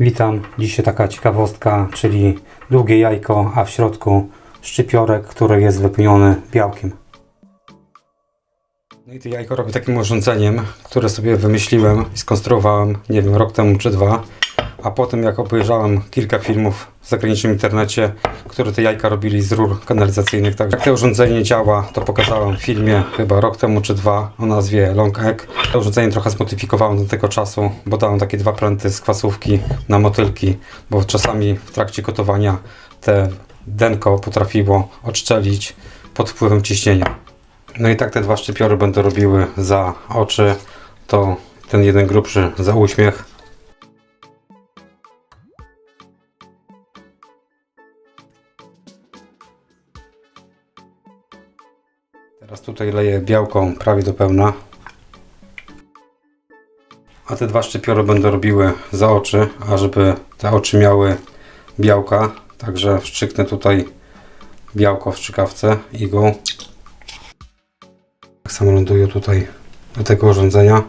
Witam. Dzisiaj taka ciekawostka, czyli długie jajko, a w środku szczypiorek, który jest wypełniony białkiem. No i to jajko robię takim urządzeniem, które sobie wymyśliłem i skonstruowałem, nie wiem, rok temu czy dwa. A potem jak obejrzałem kilka filmów w zagranicznym internecie, które te jajka robili z rur kanalizacyjnych. Tak, jak to urządzenie działa, to pokazałem w filmie chyba rok temu czy dwa o nazwie Long Egg. To urządzenie trochę zmodyfikowałem do tego czasu, bo dałem takie dwa pręty z kwasówki na motylki, bo czasami w trakcie gotowania te denko potrafiło odszczelić pod wpływem ciśnienia. No i tak te dwa szczypiory będą robiły za oczy, to ten jeden grubszy za uśmiech. Teraz tutaj leję białką prawie do pełna. A te dwa szczypiory będą robiły za oczy, a żeby te oczy miały białka, także wstrzyknę tutaj białko w strzykawce igłą. Tak samo ląduję tutaj do tego urządzenia.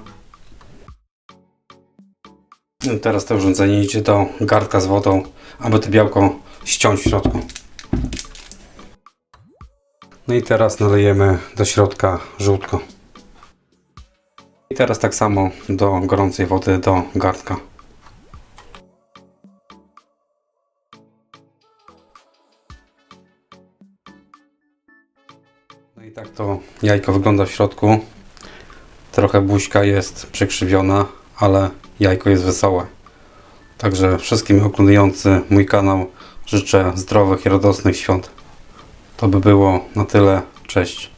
No Teraz to urządzenie idzie do garnka z wodą, aby to białko ściąć w środku. No i teraz nalejemy do środka żółtko. I teraz tak samo do gorącej wody do garnka. No i tak to jajko wygląda w środku. Trochę buźka jest przekrzywiona, ale jajko jest wesołe. Także wszystkim oglądającym mój kanał życzę zdrowych i radosnych świąt. To by było na tyle. Cześć.